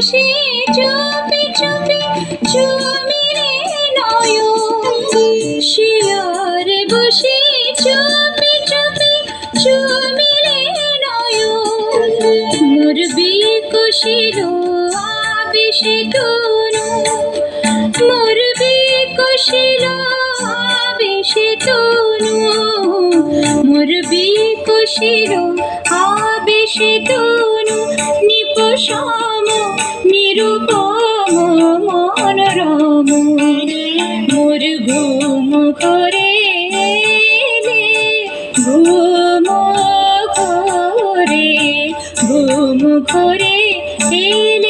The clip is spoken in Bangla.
বসে চুপি চুপি চুমিরে নয়ন শিয়রে বসে চুপি চুপি চুমিরে নয়ন। মোর বিকশির আবেশে তনু মোর বিকশির আবেশে তনু। মোর বিকশির আবেশে তনু। নিরুপম মনোরম মোর ঘুম করে ঘুম ঘুম করে এলে